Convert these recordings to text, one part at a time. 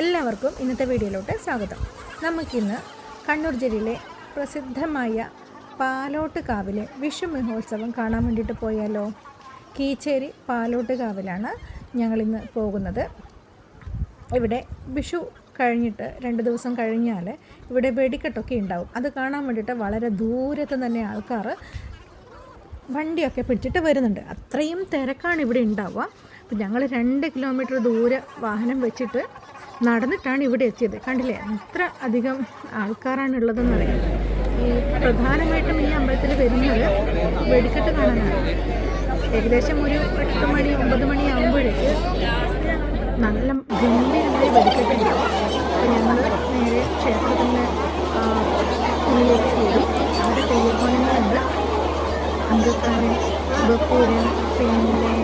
എല്ലാവർക്കും ഇന്നത്തെ വീഡിയോയിലോട്ട് സ്വാഗതം. നമുക്കിന്ന് കണ്ണൂർ ജില്ലയിലെ പ്രസിദ്ധമായ പാലോട്ട് കാവിലെ വിഷു മഹോത്സവം കാണാൻ വേണ്ടിയിട്ട് പോയാലോ? കീച്ചേരി പാലോട്ട് കാവിലാണ് ഞങ്ങളിന്ന് പോകുന്നത്. ഇവിടെ വിഷു കഴിഞ്ഞിട്ട് രണ്ട് ദിവസം കഴിഞ്ഞാൽ ഇവിടെ വെടിക്കെട്ടൊക്കെ ഉണ്ടാവും. അത് കാണാൻ വേണ്ടിയിട്ട് വളരെ ദൂരത്ത് തന്നെ ആൾക്കാർ വണ്ടിയൊക്കെ പിടിച്ചിട്ട് വരുന്നുണ്ട്. അത്രയും തിരക്കാണ് ഇവിടെ ഉണ്ടാവുക. അപ്പം ഞങ്ങൾ രണ്ട് കിലോമീറ്റർ ദൂരെ വാഹനം വെച്ചിട്ട് നടന്നിട്ടാണ് ഇവിടെ എത്തിയത്. കണ്ടില്ലേ? എത്ര അധികം ആൾക്കാരാണ് ഉള്ളതെന്ന് അറിയാം. ഈ പ്രധാനമായിട്ടും ഈ അമ്പലത്തിൽ വരുന്നത് വെടിക്കെട്ട് കാണാനാണ്. ഏകദേശം ഒരു എട്ട് മണി ഒമ്പത് മണി ആകുമ്പോഴേക്ക് നല്ല ഗംഭീരമായി വെടിക്കെട്ടുണ്ടാവും ഞങ്ങൾ നേരെ ക്ഷേത്രത്തിന്റെ ഉള്ളിലേക്ക് കയറി. അവിടെ തെയ്യക്കോലങ്ങളുണ്ട് അങ്കക്കാരൻ ബപ്പൂരൻ പിന്നെ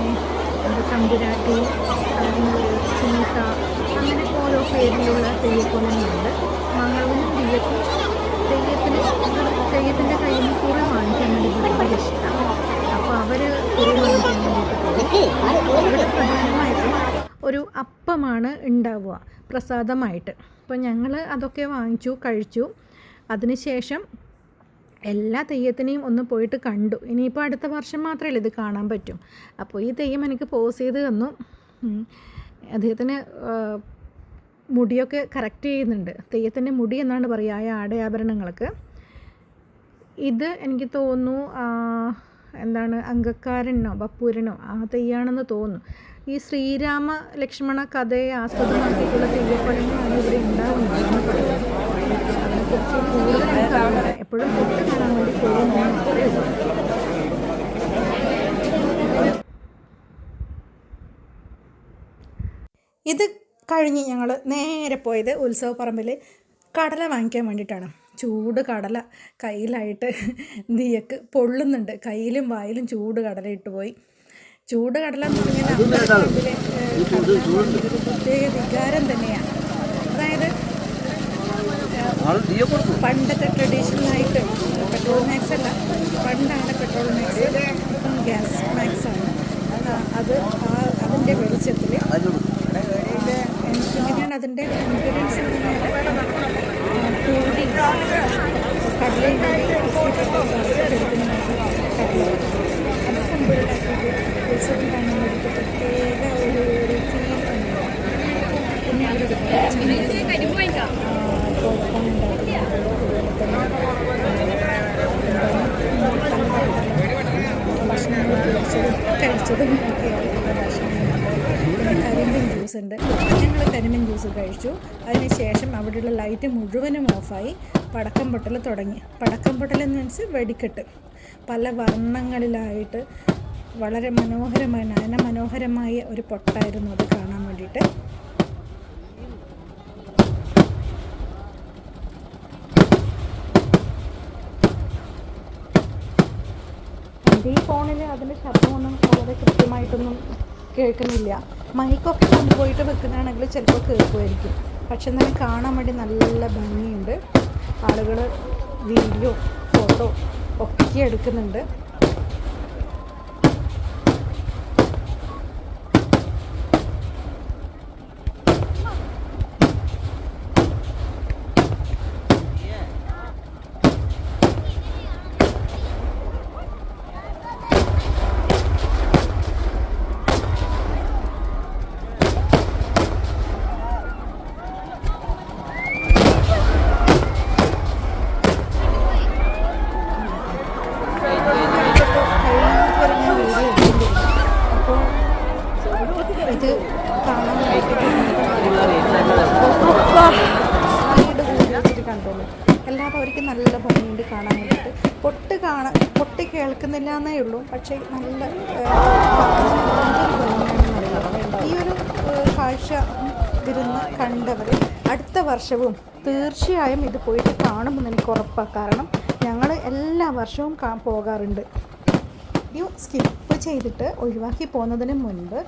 തമ്പുരാട്ടി സീത പേരിലുള്ള തെയ്യക്കോലങ്ങളുണ്ട് മംഗളവും തെയ്യത്തും തെയ്യത്തിന് തെയ്യത്തിന്റെ കയ്യിൽ നിന്ന് കുറി വാങ്ങിക്കാൻ വേണ്ടി ഭയങ്കര ഇഷ്ടമാണ് അപ്പോൾ അവർ കുറി വാങ്ങിക്കാൻ വേണ്ടിയിട്ട് പ്രധാനമായിട്ടും ഒരു അപ്പമാണ് ഉണ്ടാവുക പ്രസാദമായിട്ട്. അപ്പോൾ ഞങ്ങൾ അതൊക്കെ വാങ്ങിച്ചു കഴിച്ചു. അതിനുശേഷം എല്ലാ തെയ്യത്തിനെയും ഒന്ന് പോയിട്ട് കണ്ടു. ഇനിയിപ്പോൾ അടുത്ത വർഷം മാത്രമല്ലേ ഇത് കാണാൻ പറ്റും. അപ്പോൾ ഈ തെയ്യം എനിക്ക് പോസ് ചെയ്ത് തന്നു. അദ്ദേഹത്തിന് മുടിയൊക്കെ കറക്റ്റ് ചെയ്യുന്നുണ്ട്. തെയ്യത്തിന്റെ മുടി എന്നാണ് പറയുക ആ ആടയാഭരണങ്ങൾക്ക് ഇത് എനിക്ക് തോന്നുന്നു എന്താണ് അങ്കക്കാരനോ ബപ്പൂരനോ ആ തെയ്യാണെന്ന് തോന്നുന്നു. ഈ ശ്രീരാമ ലക്ഷ്മണ കഥയെ ആസ്പദമാക്കിയിട്ടുള്ള തെയ്യപ്പഴങ്ങളാണ് ഇവിടെ എനിക്കറിയില്ല എപ്പോഴും പൊട്ട് കാണാൻ വേണ്ടി പോകുന്നു മാത്രമേ ഉള്ളൂ ഇത് കഴിഞ്ഞ് ഞങ്ങൾ നേരെ പോയത് ഉത്സവപ്പറമ്പിൽ കടല വാങ്ങിക്കാൻ വേണ്ടിയിട്ടാണ്. ചൂട് കടല കയ്യിലായിട്ട് ദിയക്ക് പൊള്ളുന്നുണ്ട്. കയ്യിലും വായിലും ചൂട് കടല ഇട്ട് പോയി. ചൂട് കടല എന്ന് പറഞ്ഞാൽ ഒരു പ്രത്യേക വികാരം തന്നെയാണ്. അതായത് പണ്ടത്തെ ട്രഡീഷണൽ ആയിട്ട് പെട്രോൾ മാക്സ് അല്ല പണ്ടാണ് പെട്രോൾ മാക്സ് ഗ്യാസ് മാക്സ് ആണ്. അത് ആ അതിന്റെ എങ്ങനെയാണ് അതിന്റെ വേണ്ടിയിട്ട് പ്രത്യേക ഒരു ഫീൽ ഉണ്ട് പിന്നെ അവർ ജ്യൂസ് കഴിച്ചു. അതിനുശേഷം അവിടെയുള്ള ലൈറ്റ് മുഴുവനും ഓഫായി. പടക്കം പൊട്ടൽ തുടങ്ങി. പടക്കം പൊട്ടൽ എന്ന് മീൻസ് വെടിക്കെട്ട്. പല വർണങ്ങളിലായിട്ട് വളരെ മനോഹരമായ നയന മനോഹരമായ ഒരു പൊട്ടായിരുന്നു അത് കാണാൻ വേണ്ടിയിട്ട്. ഈ ഫോണിൽ അതിന്റെ ശബ്ദമൊന്നും വളരെ കൃത്യമായിട്ടൊന്നും കേൾക്കുന്നില്ല. മൈക്കൊക്കെ കൊണ്ടുപോയിട്ട് വെക്കുന്നതാണെങ്കിൽ ചിലപ്പോൾ കേൾക്കുമായിരിക്കും. പക്ഷെ എന്നാലും കാണാൻ വേണ്ടി നല്ല ഭംഗിയുണ്ട്. ആളുകൾ വീഡിയോ ഫോട്ടോ ഒക്കെ എടുക്കുന്നുണ്ട് അപ്പോൾ ഇത് കാണാൻ കണ്ടോളൂ. എല്ലാവരും അവർക്ക് നല്ല ഭംഗിയുണ്ട് കാണാൻ വേണ്ടിയിട്ട്. പൊട്ട് കാണാൻ പൊട്ട് കേൾക്കുന്നില്ല എന്നേ ഉള്ളൂ. പക്ഷേ നല്ല ഈ ഒരു കാഴ്ച വിരുന്ന് കണ്ടവർ അടുത്ത വർഷവും തീർച്ചയായും ഇത് പോയിട്ട് കാണുമെന്ന് എനിക്ക് ഉറപ്പാണ് കാരണം ഞങ്ങൾ എല്ലാ വർഷവും കാ പോകാറുണ്ട്. വീഡിയോ സ്കിപ്പ് ചെയ്തിട്ട് ഒഴിവാക്കി പോകുന്നതിന് മുൻപ്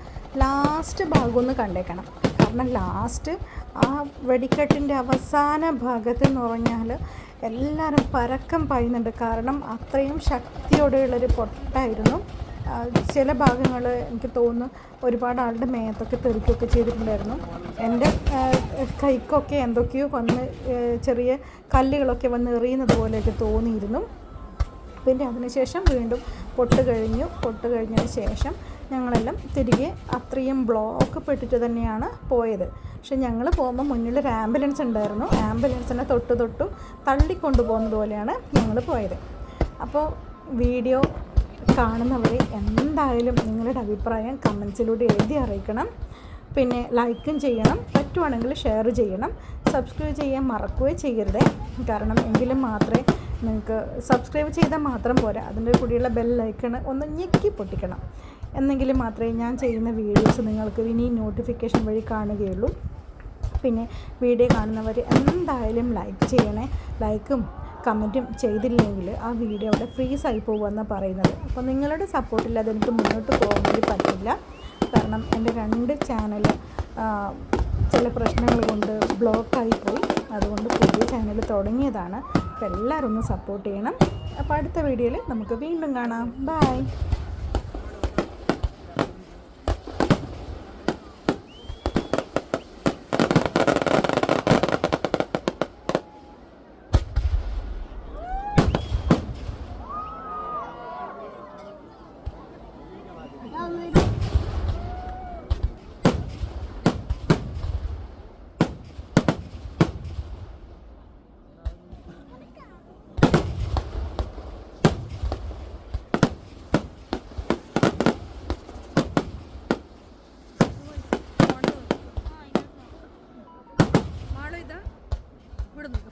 ലാസ്റ്റ് ഭാഗമൊന്ന് കണ്ടേക്കണം. കാരണം ലാസ്റ്റ് ആ വെടിക്കെട്ടിന്റെ അവസാന ഭാഗത്ത് എന്ന് പറഞ്ഞാൽ എല്ലാവരും പരക്കം പായുന്നുണ്ട്. കാരണം അത്രയും ശക്തിയോടെയുള്ളൊരു പൊട്ടായിരുന്നു. ചില ഭാഗങ്ങൾ എനിക്ക് തോന്നുന്നു ഒരുപാട് ആളുടെ മേത്തൊക്കെ തെറിക്കുകയൊക്കെ ചെയ്തിട്ടുണ്ടായിരുന്നു. എന്റെ കൈക്കൊക്കെ എന്തൊക്കെയോ വന്ന് ചെറിയ കല്ലുകളൊക്കെ വന്ന് എറിയുന്നത് പോലെയൊക്കെ തോന്നിയിരുന്നു. പിന്നെ അതിനുശേഷം വീണ്ടും പൊട്ട് കഴിഞ്ഞു. പൊട്ട് കഴിഞ്ഞതിന് ശേഷം ഞങ്ങളെല്ലാം തിരികെ അത്രയും ബ്ലോക്ക് പെട്ടിട്ട് തന്നെയാണ് പോയത്. പക്ഷെ ഞങ്ങൾ പോകുമ്പോൾ മുന്നിൽ ഒരു ആംബുലൻസ് ഉണ്ടായിരുന്നു. ആംബുലൻസിനെ തൊട്ട് തൊട്ടു തള്ളിക്കൊണ്ടു പോകുന്നത് പോലെയാണ് ഞങ്ങൾ പോയത്. അപ്പോൾ വീഡിയോ കാണുന്നവർ എന്തായാലും നിങ്ങളുടെ അഭിപ്രായം കമൻസിലൂടെ എഴുതി അറിയിക്കണം. പിന്നെ ലൈക്കും ചെയ്യണം. പറ്റുവാണെങ്കിൽ ഷെയർ ചെയ്യണം. സബ്സ്ക്രൈബ് ചെയ്യാൻ മറക്കുകയും ചെയ്യരുത്. കാരണം എങ്കിലും മാത്രമേ നിങ്ങൾക്ക് സബ്സ്ക്രൈബ് ചെയ്താൽ മാത്രം പോരാ. അതിന്റെ കൂടിയുള്ള ബെല്ലൈക്കണ് ഒന്ന് ഞെക്കി പൊട്ടിക്കണം. എന്നെങ്കിലും മാത്രമേ ഞാൻ ചെയ്യുന്ന വീഡിയോസ് നിങ്ങൾക്ക് ഇനി നോട്ടിഫിക്കേഷൻ വഴി കാണുകയുള്ളൂ. പിന്നെ വീഡിയോ കാണുന്നവർ എന്തായാലും ലൈക്ക് ചെയ്യണേ. ലൈക്കും കമന്റും ചെയ്തില്ലെങ്കിൽ ആ വീഡിയോ അവിടെ ഫ്രീസ് ആയി പോകുമെന്നാണ് പറയുന്നത്. അപ്പോൾ നിങ്ങളുടെ സപ്പോർട്ടില്ലാതെ എനിക്ക് മുന്നോട്ട് പോകാൻ വേണ്ടി പറ്റില്ല. കാരണം എന്റെ രണ്ട് ചാനൽ ചില പ്രശ്നങ്ങൾ കൊണ്ട് ബ്ലോക്കായി പോയി. അതുകൊണ്ട് പുതിയ ചാനൽ തുടങ്ങിയതാണ്. അപ്പോൾ എല്ലാവരും ഒന്ന് സപ്പോർട്ട് ചെയ്യണം. അപ്പോൾ അടുത്ത വീഡിയോയിൽ നമുക്ക് വീണ്ടും കാണാം. ബൈ